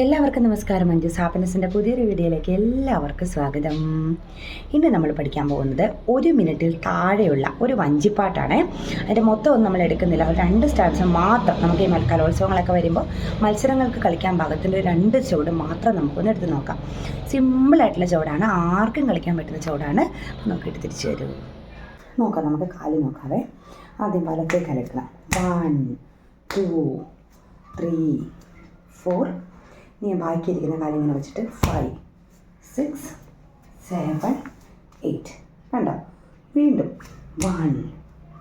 എല്ലാവർക്കും നമസ്കാരം. അഞ്ചു ഹാപ്പിനെസിന്റെ പുതിയൊരു വീഡിയോയിലേക്ക് എല്ലാവർക്കും സ്വാഗതം. ഇന്ന് നമ്മൾ പഠിക്കാൻ പോകുന്നത് ഒരു മിനിറ്റിൽ താഴെയുള്ള ഒരു വഞ്ചിപ്പാട്ടാണ്. അതിന്റെ മൊത്തം ഒന്നും നമ്മൾ എടുക്കുന്നില്ല. ഒരു രണ്ട് സ്റ്റാർട്സ് മാത്രം നമുക്ക് ഈ കലോത്സവങ്ങളൊക്കെ വരുമ്പോൾ മത്സരങ്ങൾക്ക് കളിക്കാൻ പാകത്തിന്റെ രണ്ട് ചുവട് മാത്രം നമുക്കൊന്ന് എടുത്ത് നോക്കാം. സിമ്പിളായിട്ടുള്ള ചുവടാണ്. ആർക്കും കളിക്കാൻ പറ്റുന്ന ചുവടാണ്. നോക്കിയിട്ട് തിരിച്ചു വരൂ. നോക്കാം നമുക്ക് കാൽ നോക്കാവേ. ആദ്യം വലത്തേക്ക് കലക്കണം വൺ ടു ത്രീ ഫോർ ഇനി ഞാൻ ബാക്കിയിരിക്കുന്ന കാര്യം ഇങ്ങനെ വെച്ചിട്ട് ഫൈവ് സിക്സ് സെവൻ എയ്റ്റ് കണ്ടോ? വീണ്ടും one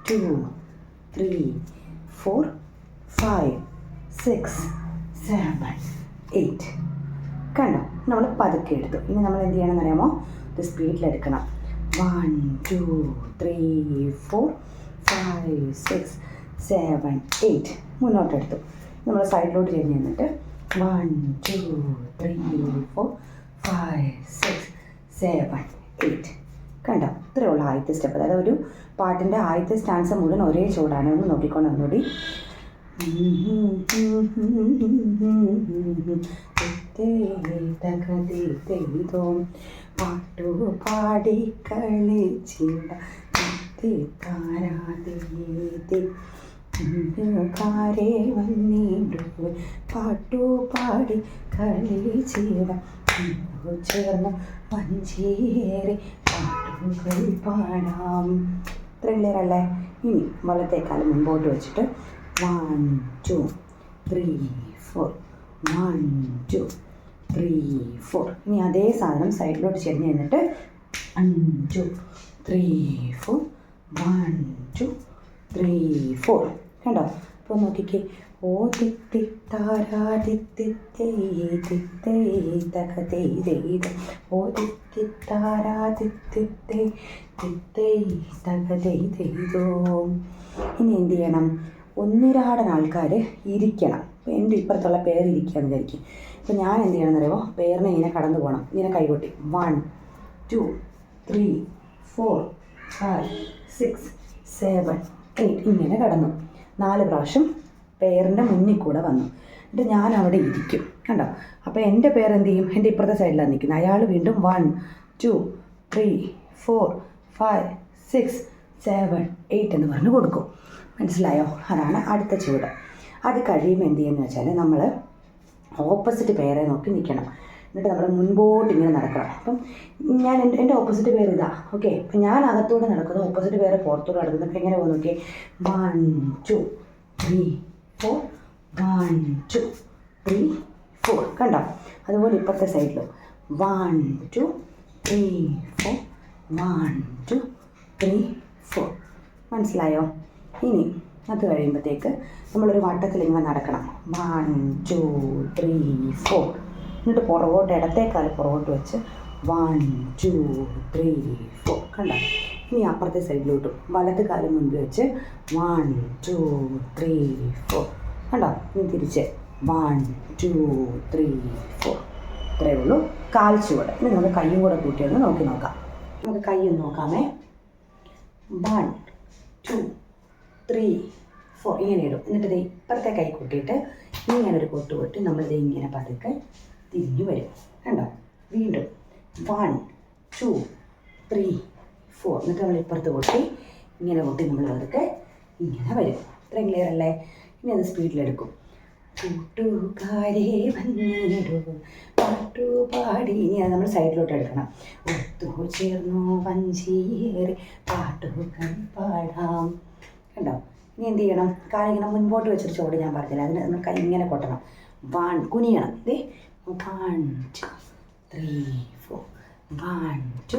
two three four five six seven eight കണ്ടോ? നമ്മൾ പതുക്കെ എടുത്തു. ഇനി നമ്മൾ എന്ത് ചെയ്യണമെന്ന് അറിയാമോ? ഇത് സ്പീഡിലെടുക്കണം one two three four five six seven eight മുന്നോട്ടെടുത്തു. നമ്മൾ സൈഡിലോട്ട് ചെരിഞ്ഞ് നിന്നിട്ട് one two three four five six seven eight കണ്ടോ? ഇത്രയേ ഉള്ളൂ ആദ്യത്തെ സ്റ്റെപ്പ് അതായത് ഒരു പാട്ടിന്റെ ആദ്യത്തെ സ്റ്റാൻസ് മുഴുവൻ ഒരേ ചൂടാണ്. ഒന്ന് നോക്കിക്കൊണ്ട് ഒന്നുകൂടി. പാട്ടു പാടി കളിച്ചിട കാരെ വന്നിടു പാട്ടു പാടി കളിച്ചിട ചേർന്ന് വഞ്ചിയേറി പാട്ടുകൾ പാടാം. ഇത്രയും ക്ലിയർ അല്ലേ ഇനി വലത്തേക്കാലം മുമ്പോട്ട് വെച്ചിട്ട് one two three four one two three four ഇനി അതേ സാധനം സൈഡിലോട്ട് ചെരിഞ്ഞ് കഴിഞ്ഞിട്ട് അഞ്ചു three four one two three four കണ്ടോ? അപ്പോൾ നോക്കിക്കേ. ഓ തിത്തി താരാ. ഓ തിത്തി ഇനി എന്ത് ചെയ്യണം? ഒന്നിരാടൻ ആൾക്കാർ ഇരിക്കണം. ഇപ്പം എന്റെ ഇപ്പുറത്തുള്ള പേര് ഇരിക്കുകയെന്ന് വിചാരിക്കും. അപ്പം ഞാൻ എന്ത് ചെയ്യണം എന്നറിയുമോ പേരിനെ ഇങ്ങനെ കടന്നു പോകണം. ഇങ്ങനെ കൈകൊട്ടി. One two three four five six seven eight ഇങ്ങനെ കടന്നു. നാല് പ്രാവശ്യം പേരിന്റെ മുന്നിൽ കൂടെ വന്നു. എന്നിട്ട് ഞാൻ അവിടെ ഇരിക്കും. കണ്ടോ? അപ്പോൾ എന്റെ പേര് എന്ത് ചെയ്യും? എന്റെ ഇപ്പുറത്തെ സൈഡിലാണ് നിൽക്കുന്നത്. അയാൾ വീണ്ടും one two three four five six seven eight എന്ന് പറഞ്ഞ് കൊടുക്കും. മനസ്സിലായോ? അതാണ് അടുത്ത ചൂട് അത് കഴിയുമ്പോൾ എന്ത് ചെയ്യുമെന്ന് വെച്ചാൽ നമ്മൾ ഓപ്പോസിറ്റ് പേരെ നോക്കി നിൽക്കണം. എന്നിട്ട് നമ്മൾ മുൻപോട്ട് ഇങ്ങനെ നടക്കണം. അപ്പം ഞാൻ എന്റെ എന്റെ ഓപ്പോസിറ്റ് പേര് ഇതാ ഓക്കെ അപ്പം ഞാൻ അകത്തൂടെ നടക്കുന്നു ഓപ്പോസിറ്റ് പേര് പുറത്തൂടെ നടക്കുന്നു. അപ്പം എങ്ങനെ പോകുന്നു okay one two three four one two three four കണ്ടോ? അതുപോലെ ഇപ്പുറത്തെ സൈഡിലും one two three four one two three four മനസ്സിലായോ? ഇനി അത് കഴിയുമ്പോഴത്തേക്ക് നമ്മളൊരു വട്ടത്തിൽ ഇങ്ങനെ നടക്കണം. വൺ ടു ത്രീ ഫോർ എന്നിട്ട് പുറകോട്ട് ഇടത്തേക്കാൽ പുറകോട്ട് വെച്ച് വൺ ടു ത്രീ ഫോർ കണ്ട? ഇനി അപ്പുറത്തെ സൈഡിലോട്ടും വലത് കാലം മുൻപ് വെച്ച് വൺ ടു ത്രീ ഫോർ കണ്ടോ? ഇനി തിരിച്ച് വൺ ടു ത്രീ ഫോർ ഇത്രയേ ഉള്ളൂ. കാൽ ചുവട്. ഇനി നമുക്ക് കൈയും കൂടെ കൂട്ടിയൊന്ന് നോക്കി നോക്കാം. നമുക്ക് കൈ നോക്കാമേ. വൺ ടു ത്രീ ഫോർ ഇങ്ങനെ ഇടും. എന്നിട്ട് ദേ ഇപ്പുറത്തെ കൈ കൂട്ടിയിട്ട് ഇങ്ങനെ ഒരു കൊട്ട് കൊട്ടി നമ്മളിത് ഇങ്ങനെ പതുക്കെ തിരിഞ്ഞു വരും കണ്ടോ? വീണ്ടും വൺ ടു ത്രീ ഫോർ എന്നിട്ട് നമ്മൾ ഇപ്പുറത്ത് കൊട്ടി ഇങ്ങനെ കൊട്ടി നമ്മൾ അവർക്ക് ഇങ്ങനെ വരും. ഇത്രയും ക്ലിയർ അല്ലേ? ഇനി അത് സ്പീഡിലെടുക്കും കൂട്ടുകാരെ വന്നിടൂ പാട്ടു പാടി ഇനി അത് നമ്മൾ സൈഡിലോട്ട് എടുക്കണം. ഒത്തു ചേർന്നു വഞ്ചിയേറി പാട്ടുകൾ പാടാം. കണ്ടോ? ഇനി എന്ത് ചെയ്യണം? കാലിങ്ങനെ മുൻപോട്ട് വെച്ചിട്ട് ചോട് ഞാൻ പറഞ്ഞില്ല? അതിന് നമ്മൾ കൈ ഇങ്ങനെ കൊട്ടണം. വൺ കുനിയണം. ദേ one two three four one two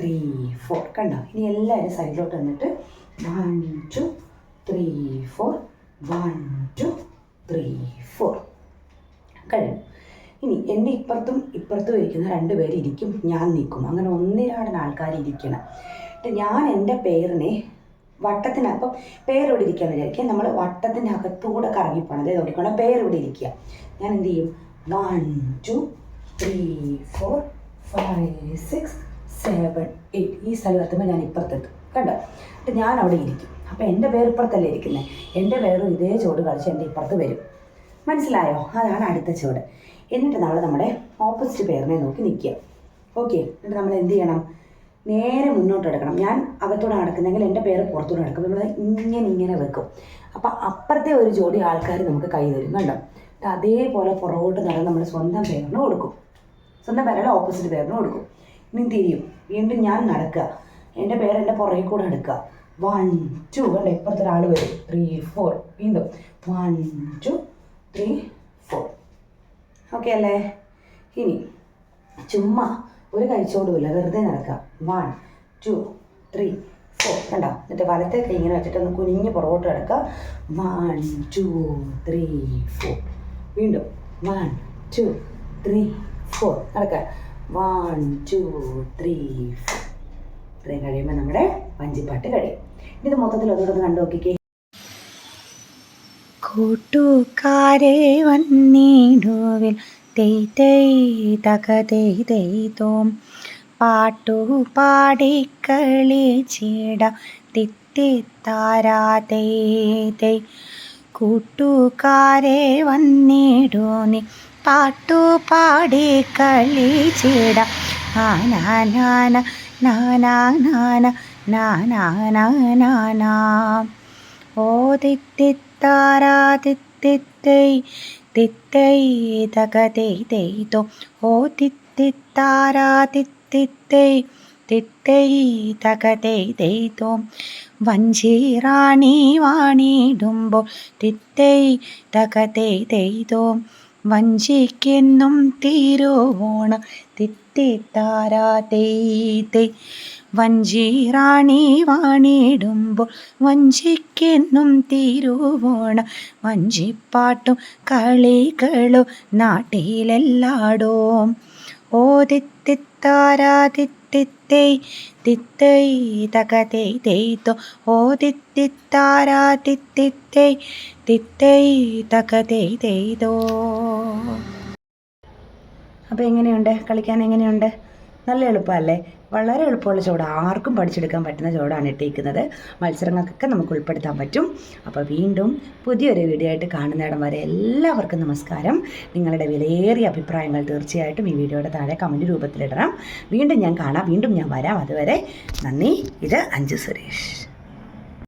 three four കണ്ടോ? ഇനി എല്ലാവരും സൈഡിലോട്ട് വന്നിട്ട് one two three four one two three four കഴിയും ഇനി എന്റെ ഇപ്പുറത്തും ഇപ്പുറത്തും ഇരിക്കുന്ന രണ്ട് പേര് ഇരിക്കും. ഞാൻ നിൽക്കും. അങ്ങനെ ഒന്നിരാടൻ ആൾക്കാർ ഇരിക്കണം. എന്നിട്ട് ഞാൻ എന്റെ പേരിനെ വട്ടത്തിനപ്പം പേരിവിടെ ഇരിക്കാന്ന് വിചാരിക്കുക. നമ്മൾ വട്ടത്തിന്റെ അകത്തൂടെ കറങ്ങിപ്പോണം. അതായത് നോക്കിക്കോണം പേരിവിടെ ഇരിക്കുക. ഞാൻ എന്ത് ചെയ്യും? One two three four five six seven eight ഈ സ്ഥലം എത്തുമ്പോൾ ഞാൻ ഇപ്പുറത്തെത്തും. കണ്ടോ? എന്നിട്ട് ഞാൻ അവിടെ ഇരിക്കും. അപ്പോൾ എന്റെ പേര് ഇപ്പുറത്തല്ലേ ഇരിക്കുന്നത് എന്റെ പേരും ഇതേ ചുവട് കളിച്ച് എന്റെ ഇപ്പുറത്ത് വരും. മനസ്സിലായോ? അതാണ് അടുത്ത ചുവട്. എന്നിട്ട് നമ്മൾ നമ്മുടെ ഓപ്പോസിറ്റ് പേരിനെ നോക്കി നിൽക്കുക. ഓക്കെ എന്നിട്ട് നമ്മൾ എന്ത് ചെയ്യണം? നേരെ മുന്നോട്ട് എടുക്കണം. ഞാൻ അകത്തൂടെ നടക്കുന്നെങ്കിൽ എന്റെ പേര് പുറത്തൂടെ നടക്കും നമ്മൾ ഇങ്ങനെ ഇങ്ങനെ വെക്കും. അപ്പം അപ്പുറത്തെ ഒരു ജോഡി ആൾക്കാർ നമുക്ക് കൈ തരും. കണ്ടോ? അതേപോലെ പുറകോട്ട് നടന്ന് നമ്മൾ സ്വന്തം പേരിന് കൊടുക്കും. സ്വന്തം പേരല്ല ഓപ്പോസിറ്റ് പേരിന് കൊടുക്കും. ഇനി തിരിയും. വീണ്ടും ഞാൻ നടക്കുക. എന്റെ പേര് എന്റെ പുറകെ കൂടെ എടുക്കുക. വൺ ടു കണ്ട? ഇപ്പുറത്തെ ഒരാൾ വരും. ത്രീ ഫോർ വീണ്ടും. One two three four okay അല്ലേ? ഇനി ചുമ്മാ ഒരു കഴിച്ചോടുമില്ല വെറുതെ നടക്കുക. വൺ ടു ത്രീ ഫോർ കണ്ടോ? എന്നിട്ട് വലത്തെ കൈ ഇങ്ങനെ വെച്ചിട്ട് ഒന്ന് കുനിഞ്ഞ് പുറകോട്ട് കിടക്കുക വൺ ടു ത്രീ ഫോർ വീണ്ടും വൺ ടു ത്രീ ഫോർ നടക്കുക വൺ ടു ത്രീ ഫോർ ഇത്രയും കഴിയുമ്പോൾ നമ്മുടെ വഞ്ചിപ്പാട്ട് കഴിയും ഇത് മൊത്തത്തിൽ ഒന്നുകൂടെ കണ്ടു നോക്കിക്കേ. കൂട്ടുകാരെ വന്നിടുവിൽ തെയ് തെയ് തക തെയ് തെയ് തോം. പാട്ടു പാടി കളിച്ചിട തിത്തിത്താരാ തെയ് തെയ്. കൂട്ടുകാരെ വന്നിടുനി പാട്ടു പാടി കളിച്ചിട ആനാനാന നാനാ നാന നാനാ നാനാ ഓ തിത്തിത്താരാതിത്തിത്തൈ തിത്തൈ തക തെയ് തെയ് തോ ഓ തിത്തിത്താരാ തിത്തിത്തൈ തിത്തൈ തക തെയ് തെയ് തോ വഞ്ചിറാണി വാണിടുമ്പോൾ തിത്തൈ തകതൈ തെയ്തോം വഞ്ചിക്കെന്നും തിരുവോണം തിത്തിത്താരാ തെയ് തെയ് വഞ്ചിറാണി വാണിടുമ്പോൾ വഞ്ചിക്കെന്നും തിരുവോണം. വഞ്ചിപ്പാട്ടും കളികളും നാട്ടിലെല്ലാടോം. ഓ തിത്തിത്തൈ തിത്തൈ തകതൈ തെയ്തോ ഓ തിത്തിത്താരാ തിത്തിത്തൈ തിത്തൈ തകതൈ തെയ്തോ അപ്പോൾ എങ്ങനെയുണ്ട്? കളിക്കാൻ എങ്ങനെയുണ്ട്? നല്ല എളുപ്പമല്ലേ? വളരെ എളുപ്പമുള്ള ചോട് ആർക്കും പഠിച്ചെടുക്കാൻ പറ്റുന്ന ചോടാണ് ഇട്ടിരിക്കുന്നത് മത്സരങ്ങൾക്കൊക്കെ നമുക്ക് ഉൾപ്പെടുത്താൻ പറ്റും. അപ്പോൾ വീണ്ടും പുതിയൊരു വീഡിയോ ആയിട്ട് കാണുന്നിടം വരെ എല്ലാവർക്കും നമസ്കാരം. നിങ്ങളുടെ വിലയേറിയ അഭിപ്രായങ്ങൾ തീർച്ചയായിട്ടും ഈ വീഡിയോയുടെ താഴെ കമന്റ് രൂപത്തിലിടണം. വീണ്ടും ഞാൻ കാണാം. വീണ്ടും ഞാൻ വരാം. അതുവരെ നന്ദി. ഇത് അഞ്ജു സുരേഷ്.